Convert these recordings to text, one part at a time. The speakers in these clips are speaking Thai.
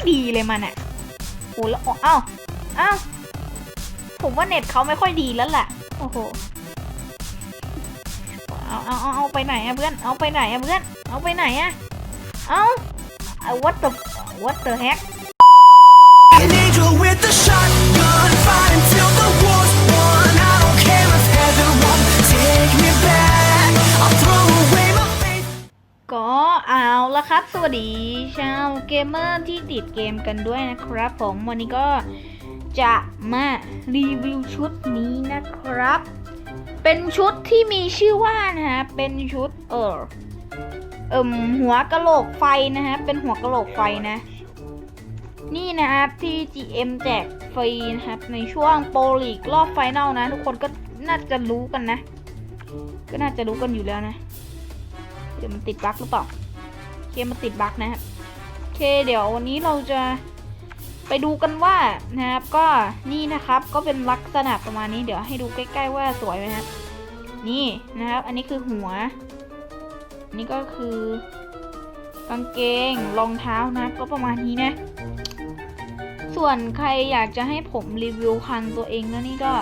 อยดีเลยมันอะโอ้แล้วเอ้าเอ้าผมว่าเน็ตเขาไม่ค่อยดีแล้วแหละโอ้โหเอาเอาเอาเอาไปไหนอะเพื่อนเอาไปไหนอะเพื่อนเอาไปไหนอะเอาเอา what the what the heck An angel with a shotgun, fight until the war's won. I don't care if heaven won't take me back. I'll throw away my faith. ก็ เอาละครับ สวัสดีชาวเกมเมอร์ที่ติดเกมกันด้วยนะครับผมวันนี้ก็จะมารีวิวชุดนี้นะครับ เป็นชุดที่มีชื่อว่านะฮะ เป็นชุดเออเอิมหัวกะโหลกไฟนะฮะ เป็นหัวกะโหลกไฟนะ นี่นะครับที่ GM แจกฟรีนะครับ ในช่วงโปรลีกรอบไฟนอลนะ ทุกคนก็น่าจะรู้กันนะ ก็น่าจะรู้กันอยู่แล้วนะเดี๋ยวมันติดบั๊กหรือเปล่า เคมันติดบั๊กนะครับโอเคเดี๋ยววันนี้เราจะไปดูกันว่านะครับก็นี่นะครับก็เป็นลักษณะประมาณนี้เดี๋ยวให้ดูใกล้ ๆ ว่าสวยไหมครับนี่นะครับอันนี้คือหัว นี่ก็คือกางเกงรองเท้านะครับก็ประมาณนี้นะ ส่วนใครอยากจะให้ผมรีวิวคันตัวเองแล้วนี่ก็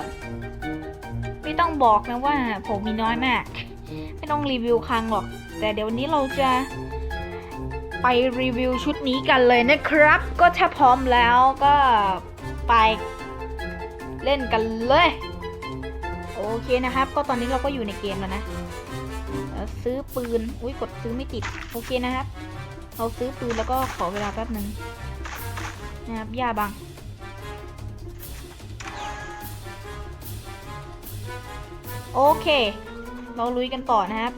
ไม่ต้องบอกนะว่าผมมีน้อยมาก ไม่ต้องรีวิวคังหรอก แต่เดี๋ยววันนี้เราจะ ไปรีวิวชุดนี้กันเลยนะครับ ก็ถ้าพร้อมแล้วก็ไปเล่นกันเลย โอเคนะครับ ก็ตอนนี้เราก็อยู่ในเกมแล้วนะซื้อปืน อุ้ยกดซื้อไม่ติด โอเคนะครับ เราซื้อปืนแล้วก็ขอเวลาแป๊บหนึ่งนะครับยาบัง โอเค เราลุยกันต่อนะครับ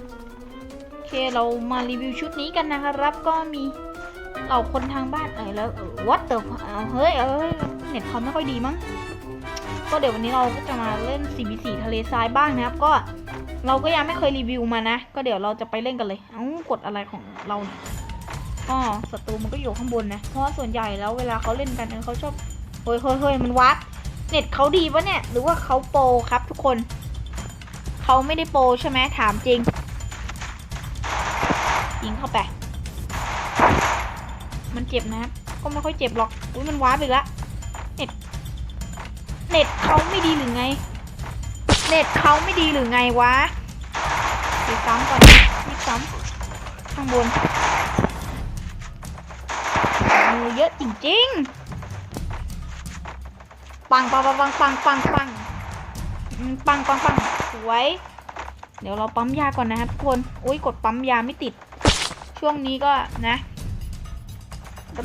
เคเรามารีวิวชุดนี้กันนะครับ ก็มีเราคนทางบ้านเออแล้ววัดเตอร์เฮ้ยเอ้ยเน็ตเขาไม่ค่อยดีมั้งก็เดี๋ยววันนี้เราก็จะมาเล่น 4v4 ทะเลทรายบ้างนะครับ ก็เราก็ยังไม่เคยรีวิวมานะ ก็เดี๋ยวเราจะไปเล่นกันเลย เอ้ากดอะไรของเราเนี่ยก็ศัตรูมันก็อยู่ข้างบนนะ เพราะว่าส่วนใหญ่แล้วเวลาเขาเล่นกันเออเขาชอบเฮ้ยเฮ้ยเฮ้ยมันวัด เน็ตเขาดีปะเนี่ย หรือว่าเขาโปรครับทุกคน เขาไม่ได้โปรใช่ไหมถามจริง ยิงเข้าไป มันเจ็บนะครับก็ไม่ค่อยเจ็บหรอกอุ้ยมันว้าร์ปอีกละ เน็ต เน็ตเขาไม่ดีหรือไง เน็ตเขาไม่ดีหรือไงวะไปซ้ำก่อนนี่ซ้ำข้างบนมือเยอะจริงๆ ปังปังปังปังปังปังปังปังปังปังสวย เดี๋ยวเราปั๊มยาก่อนนะครับทุกคน อุ้ยกดปั๊มยาไม่ติด ช่วงนี้ก็นะ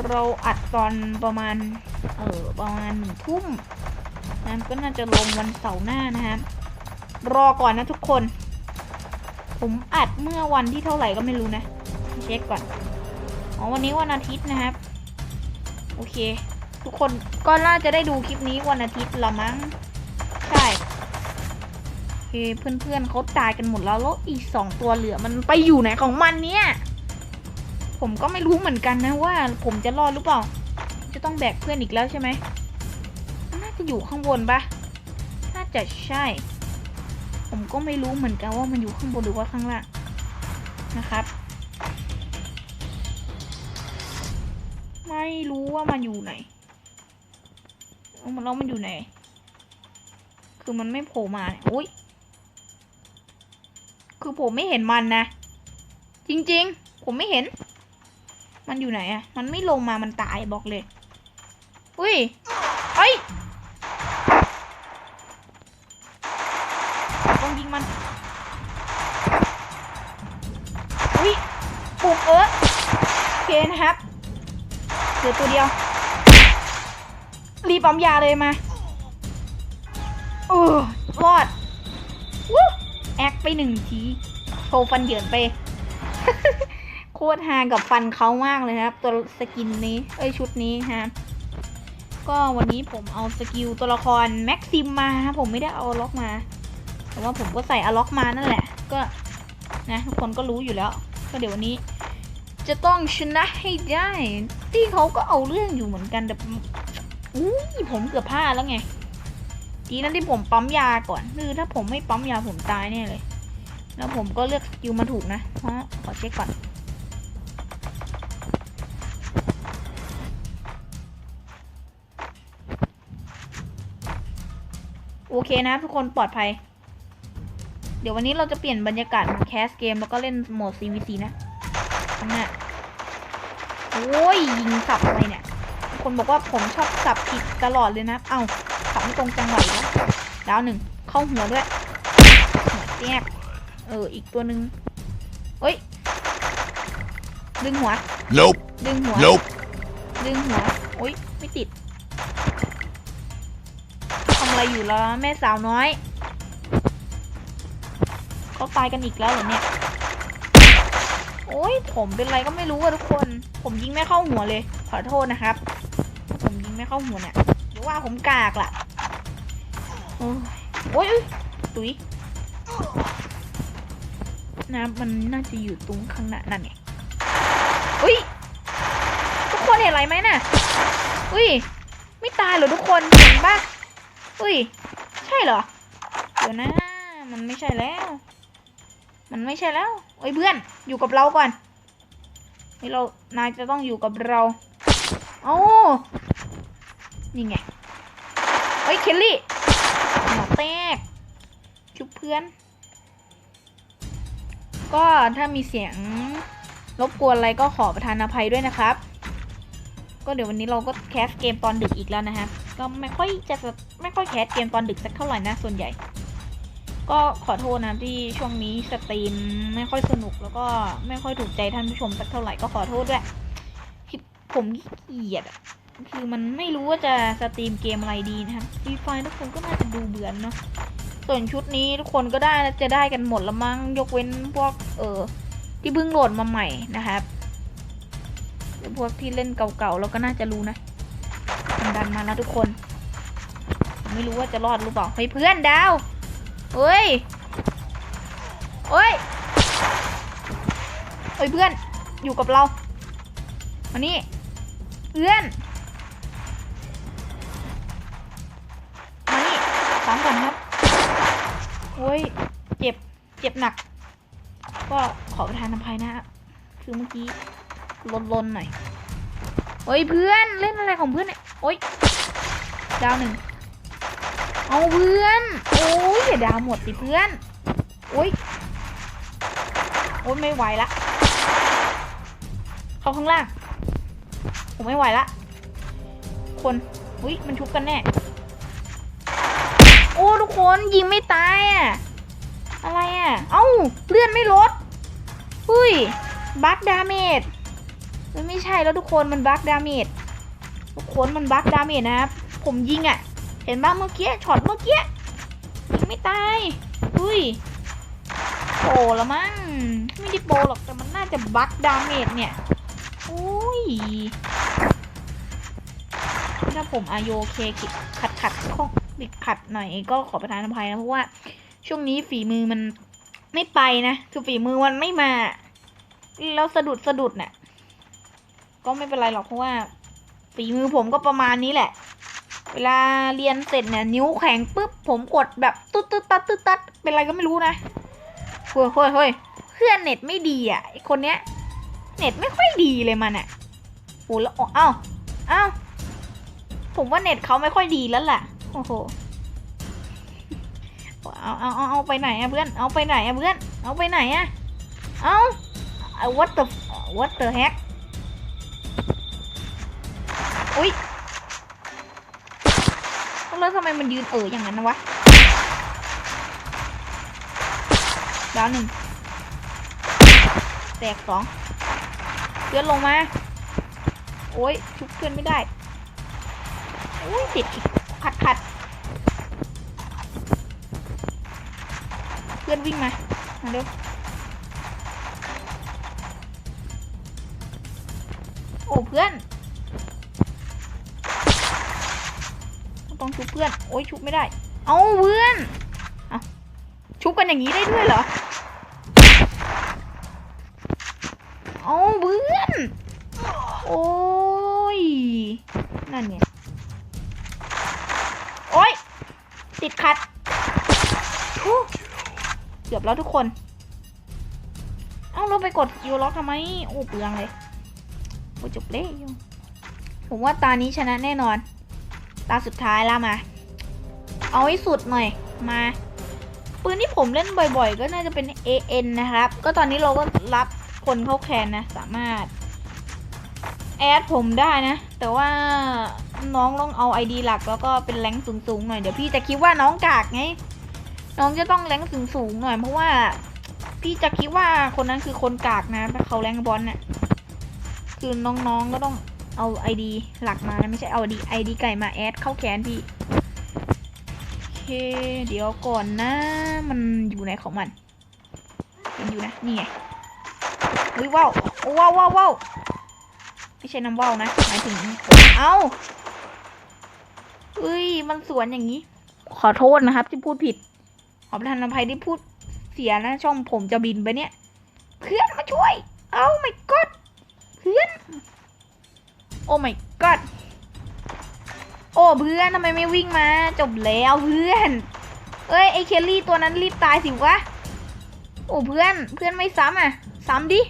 เราอัดตอนประมาณ เออประมาณหนึ่งทุ่มนะก็น่าจะลงวันเสาร์หน้านะครับรอก่อนนะทุกคน ผมอัดเมื่อวันที่เท่าไหร่ก็ไม่รู้นะ เช็คก่อน อ๋อวันนี้วันอาทิตย์นะครับ โอเค ทุกคนก็น่าจะได้ดูคลิปนี้วันอาทิตย์ละมั้ง ใช่โอเคเพื่อนๆเขาตายกันหมดแล้วแล้วอีกสองตัวเหลือมันไปอยู่ไหนของมันเนี่ย ผมก็ไม่รู้เหมือนกันนะว่าผมจะรอดหรือเปล่า จะต้องแบกเพื่อนอีกแล้วใช่ไหมน่าจะอยู่ข้างบนปะน่าจะใช่ ผมก็ไม่รู้เหมือนกันว่ามันอยู่ข้างบนหรือว่าข้างล่างนะครับ ไม่รู้ว่ามันอยู่ไหนเอามันแล้วมันอยู่ไหน คือมันไม่โผล่มาเนี่ยอุ้ยคือผมไม่เห็นมันนะ จริง ๆ ผมไม่เห็น มันอยู่ไหนอะมันไม่ลงมามันตายบอกเลย อุ้ยเอ้ยต้องยิงมัน อุ้ยปุกเออโอเคนะครับเหลือตัวเดียว รีบปั๊มยาเลยมาโอ้รอดวู้แอคไปหนึ่งที โชว์ฟันเหยินไป โคตรฮากับฟันเขามากเลยครับ ตัวสกินนี้ เอ้ยชุดนี้ฮะ ก็วันนี้ผมเอาสกิลตัวละครแม็กซิมมาครับผมไม่ได้เอาล็อกมา แต่ว่าผมก็ใส่อล็อกมานั่นแหละ ก็นะทุกคนก็รู้อยู่แล้ว ก็เดี๋ยววันนี้ จะต้องชนะให้ได้ที่เขาก็เอาเรื่องอยู่เหมือนกันแต่อุ้ยผมเกือบพลาดแล้วไงทีนั้นที่ผมปั๊มยาก่อนคือถ้าผมไม่ปั๊มยาผมตายแน่เลย แล้วผมก็เลือกสกิลมาถูกนะเพราะขอเช็คก่อน เคนะครับทุกคนปลอดภัย เดี๋ยววันนี้เราจะเปลี่ยนบรรยากาศมาแคสเกมแล้วก็เล่นโหมด CVC นะข้างหน้าโอ้ยยิงสับอะไรเนี่ย คนบอกว่าผมชอบสับผิดตลอดเลยนะ เอ้าสับไม่ตรงจังหวะอีกแล้วดาวหนึ่งเข้าหัวด้วยหัวแยกเอออีกตัวหนึ่งเฮ้ยดึงหัว Nope. ดึงหัว Nope. ดึงหัวโอ๊ยไม่ติดทำ อะไรอยู่แล่ะแม่สาวน้อยเขาตายกันอีกแล้วเหรอเนี่ย โอ๊ยผมเป็นไรก็ไม่รู้อะทุกคน ผมยิงไม่เข้าหัวเลย ขอโทษนะครับ ผมยิงไม่เข้าหัวเนี่ยหรือว่าผมกากล่ะ โอ้ยโอ๊ยตุ๋ยน้ำมันน่าจะอยู่ตรงข้างหน้านั่นไงอุ้ยทุกคนเห็นอะไรไหมน่ะ อุ้ย ไม่ตายเหรอทุกคนเห็นปะ อุ้ย ใช่เหรอ เดี๋ยวนะ มันไม่ใช่แล้ว มันไม่ใช่แล้วเอ้ยเพื่อน อยู่กับเราก่อนเฮ้ยเรา นายจะต้องอยู่กับเราเอ้นี่ไงเฮ้ย เคลลี่หัวแตกชุบเพื่อน ก็ถ้ามีเสียงรบกวนอะไรก็ขอประทานอภัยด้วยนะครับ ก็เดี๋ยววันนี้เราก็แคสเกมตอนดึกอีกแล้วนะฮะ ก็ไม่ค่อยจะไม่ค่อยแคสเกมตอนดึกสักเท่าไหร่นะส่วนใหญ่ ก็ขอโทษนะที่ช่วงนี้สตรีมไม่ค่อยสนุกแล้วก็ไม่ค่อยถูกใจท่านผู้ชมสักเท่าไหร่ก็ขอโทษด้วยผมขี้เกียจคือมันไม่รู้ว่าจะสตรีมเกมอะไรดีนะครับฟรีไฟทุกคนก็น่าจะดูเบื่อเนาะส่วนชุดนี้ทุกคนก็ได้จะได้กันหมดละมั้งยกเว้นพวกเออที่เพิ่งโหลดมาใหม่นะครับพวกที่เล่นเก่าๆเราก็น่าจะรู้นะ ดันมาแล้วทุกคน ไม่รู้ว่าจะรอดหรือเปล่าเฮ้ยเพื่อนดาวเฮ้ยเฮ้ยเฮ้ยเพื่อนอยู่กับเรามานี่เพื่อนมานี่ตามก่อนครับโอ้ยเจ็บเจ็บหนัก ก็ขอประทานอภัยนะคือเมื่อกี้ลนๆหน่อยเฮ้ยเพื่อนเล่นอะไรของเพื่อนเนี่ย อ๊ยดาวหนึ่งเอาเพื่อน โอ้ยอย่าดาวหมดสิเพื่อน โอ๊ยโอ๊ยไม่ไหวละ เข้าข้างล่าง ผมไม่ไหวละ คนอุ้ยมันชุบกันแน่ โอ้ทุกคนยิงไม่ตายอะ อะไรอะ เอ้าเลื่อนไม่ลดอุ้ยบัคดาเมจมันไม่ใช่แล้วทุกคนมันบัคดาเมจ ทุกคนมันบัคดาเมจนะครับ ผมยิงอะ เห็นบ้างเมื่อกี้ช็อตเมื่อกี้ยิงไม่ตายอุ้ยโปรละมั้งไม่ได้โปหรอกแต่มันน่าจะบัคดาเมจเนี่ยอุ้ยถ้าผมอาโยเคขัดขัดข้องติดขัดหน่อยก็ขอประทานอภัยนะเพราะว่า ช่วงนี้ฝีมือมันไม่ไปนะคือฝีมือมันไม่มาแล้วสะดุดสะดุดเนี่ยก็ไม่เป็นไรหรอกเพราะว่า ฝีมือผมก็ประมาณนี้แหละ เวลาเรียนเสร็จเนี่ยนิ้วแข็งปุ๊บผมกดแบบตุ๊ดตุ๊ดตัดตุ๊ดตัดเป็นไรก็ไม่รู้นะเฮ้ยเฮ้ยเฮ้ยเพื่อนเน็ตไม่ดีอะไอคนเนี้ย เน็ตไม่ค่อยดีเลยมันอะโอ้แล้วเอ้าเอ้าผมว่าเน็ตเขาไม่ค่อยดีแล้วล่ะโอ้โหเอาเอาเอาเอาไปไหนอะเพื่อนเอาไปไหนอะเพื่อนเอาไปไหนอะเอาเอา what the what the heck อุ้ยแล้วทำไมมันยืนเอออย่างนั้นนะวะดาวหนึ่งแตกสองเพื่อนลงมา โอ้ยชุบเพื่อนไม่ได้โอ้ยติดอีกขัดขัดเพื่อนวิ่งมา มาเร็วโอ้เพื่อน ต้องชุบเพื่อน โอ้ยชุบไม่ได้ เอาเพื่อนเอาชุบกันอย่างนี้ได้ด้วยเหรอ เอาเพื่อน โอ้ย นั่นไงโอ้ย ติดขัด เกือบแล้วทุกคน เอ้าเราไปกดยูล็อกทำไม โอ้เปลืองเลย โอ้จบเลยผมว่าตานี้ชนะแน่นอน ตาสุดท้ายแล้วมา เอาให้สุดหน่อยมาปืนที่ผมเล่นบ่อยๆ ก็น่าจะเป็น AN นะครับ ก็ตอนนี้เราก็รับคนเข้าแคนนะ สามารถ แอดผมได้นะ แต่ว่าน้องต้องเอา ID หลักแล้วก็เป็นแรงสูงๆหน่อย เดี๋ยวพี่จะคิดว่าน้องกากไง น้องจะต้องแรงสูงๆหน่อย เพราะว่า พี่จะคิดว่าคนนั้นคือคนกากนะถ้าเขาแรงบอลน่ะคือน้องๆก็ต้อง เอา ID หลักมานะไม่ใช่เอา ID ID ไก่มาแอดเข้าแคนพี่โอเคเดี๋ยวก่อนนะ มันอยู่ไหนของมันมันอยู่นะนี่ไงเฮ้ยว้าวโอ้ว้าวว้าวว้าวไม่ใช่น้ำว่าวนะหมายถึงเอ้าเฮ้ยมันสวนอย่างนี้ ขอโทษนะครับ ที่พูดผิดขอประทานอภัยที่พูดเสียนะช่องผมจะบินไปเนี่ย เพื่อนมาช่วย เอ้าไม่กดเพื่อน โอ้ my god โอ้เพื่อนทำไมไม่วิ่งมา จบแล้วเพื่อน เอ้ยไอเคลลี่ตัวนั้นรีบตายสิวะ โอ้เพื่อนเพื่อนไม่ซ้ำอะ ซ้ำดิ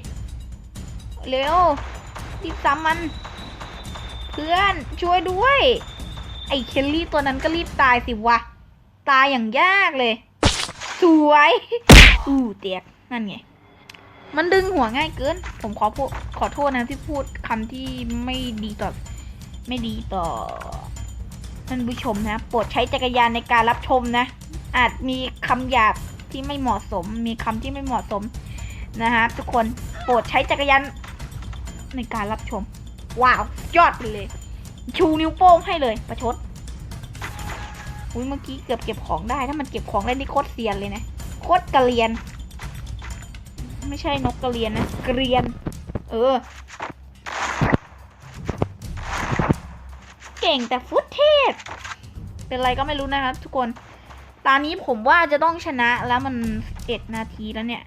เร็วรีบซ้ำมัน เพื่อนช่วยด้วย ไอเคลลี่ตัวนั้นก็รีบตายสิวะ ตายอย่างยากเลย สวย อู้เตียกนั่นไง มันดึงหัวง่ายเกิน ผมขอพูดขอโทษนะที่พูดคำที่ไม่ดีต่อ ไม่ดีต่อท่านผู้ชมนะโปรดใช้จักรยานในการรับชมนะ อาจมีคำหยาบที่ไม่เหมาะสม มีคำที่ไม่เหมาะสมนะฮะทุกคนโปรดใช้จักรยานในการรับชม ว้าวยอดไปเลย ชูนิ้วโป้งให้เลยประชดอุ้ยเมื่อกี้เกือบเก็บของได้ถ้ามันเก็บของได้นี่โคตรเซียนเลยนะโคตรกระเรียน ไม่ใช่นกกระเรียนนะเกรียน เออ เก่งแต่ฟุตเทศ เป็นไรก็ไม่รู้นะครับทุกคน ตอนนี้ผมว่าจะต้องชนะแล้วมันเอ็ดนาทีแล้วเนี่ย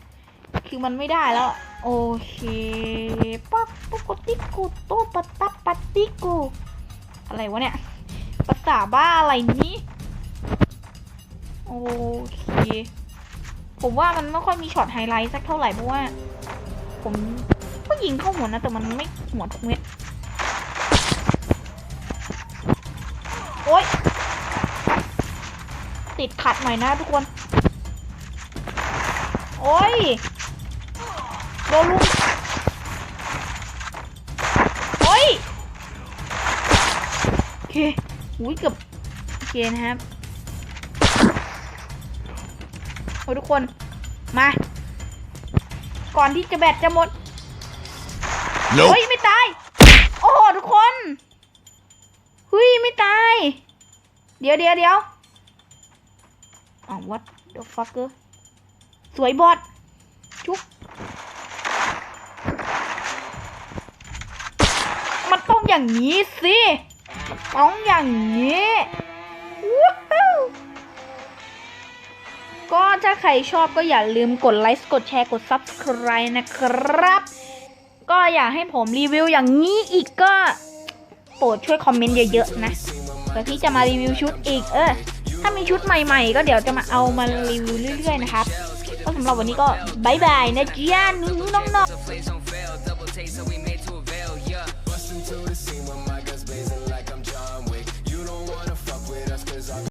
คือมันไม่ได้แล้ว โอเคปักปุกติกูโตปะตับปะติกู อะไรวะเนี่ยภาษาบ้าอะไรนี้ โอเค ผมว่ามันไม่ค่อยมีช็อตไฮไลท์สักเท่าไหร่เพราะว่า ผมก็ยิงเข้าหัวนะแต่มันไม่หัวทุกเม็ดโอ๊ยติดขัดหน่อยนะทุกคน โอ๊ยโดนลุมโอ๊ยโอเคอุ้ยเกือบโอเคนะครับ โอ้ยทุกคน มา ก่อนที่จะแบตจะหมด Nope. เฮ้ยไม่ตาย โอ้โหทุกคนเฮ้ยไม่ตาย เดี๋ยวเดี๋ยวเดี๋ยวอ๋อ what the fucker สวยบอดชุบมันต้องอย่างนี้สิมันต้องอย่างนี้ ก็ถ้าใครชอบก็อย่าลืมกดไลค์กดแชร์กด Subscribe นะครับ ก็อยากให้ผมรีวิวอย่างนี้อีกก็โปรดช่วยคอมเมนต์เยอะๆนะเพื่อที่จะมารีวิวชุดอีก เออ ถ้ามีชุดใหม่ๆ ก็เดี๋ยวจะมาเอามารีวิวเรื่อยๆนะครับ ก็สำหรับวันนี้ก็บายบายนะจ๊ะน้องๆน้องๆ